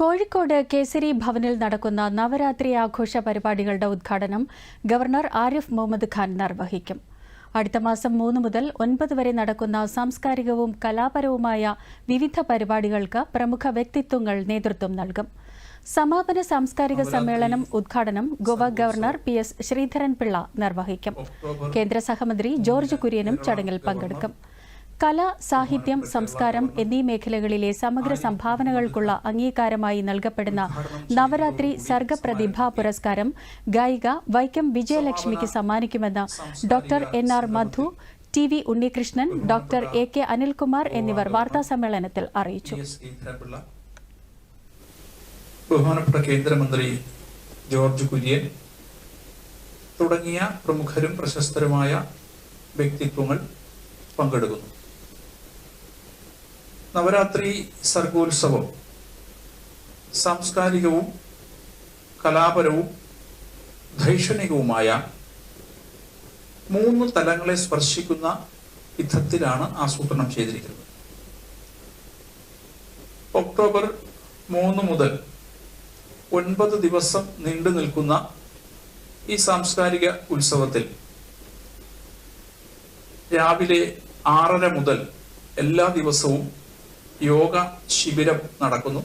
കോഴിക്കോട് കേസരി ഭവനിൽ നടക്കുന്ന നവരാത്രി ആഘോഷ പരിപാടികളുടെ ഉദ്ഘാടനം ഗവർണർ ആരിഫ് മുഹമ്മദ് ഖാൻ നിർവഹിക്കും. അടുത്ത മാസം മൂന്ന് മുതൽ ഒൻപത് വരെ നടക്കുന്ന സാംസ്കാരികവും കലാപരവുമായ വിവിധ പരിപാടികൾക്ക് പ്രമുഖ വ്യക്തിത്വങ്ങൾ നേതൃത്വം നൽകും. സമാപന സാംസ്കാരിക സമ്മേളനം ഉദ്ഘാടനം Goa governor P S Sreedharan Pillai നിർവഹിക്കും. കേന്ദ്ര സഹമന്ത്രി ജോർജ് കുര്യനും ചടങ്ങിൽ പങ്കെടുക്കും. കല സാഹിത്യം സംസ്കാരം എന്നീ മേഖലകളിലെ സമഗ്ര സംഭാവനകൾക്കുള്ള അംഗീകാരമായി നൽകപ്പെടുന്ന നവരാത്രി സർഗപ്രതിഭ പുരസ്കാരം ഗായിക വൈക്കം വിജയലക്ഷ്മിക്ക് സമ്മാനിക്കുമെന്ന് doctor N R Madhu T V Unnikrishnan doctor A K Anilkumar എന്നിവർ വാർത്താസമ്മേളനത്തിൽ അറിയിച്ചു. ബഹുമാനപ്പെട്ട കേന്ദ്രമന്ത്രി ജോർജ് കുര്യൻ തുടങ്ങിയ പ്രമുഖരും പ്രശസ്തരുമായ വ്യക്തിത്വങ്ങൾ പങ്കെടുക്കുന്നു. നവരാത്രി സർഗോത്സവം. സാംസ്കാരികവും കലാപരവും ധൈഷണികവുമായ മൂന്ന് തലങ്ങളെ സ്പർശിക്കുന്ന വിധത്തിലാണ് ആസൂത്രണം ചെയ്തിരിക്കുന്നത്. ഒക്ടോബർ മൂന്ന് മുതൽ ഒൻപത് ദിവസം നീണ്ടു നിൽക്കുന്ന ഈ സാംസ്കാരിക ഉത്സവത്തിൽ രാവിലെ ആറര മുതൽ എല്ലാ ദിവസവും യോഗ ശിബിരം നടക്കുന്നു.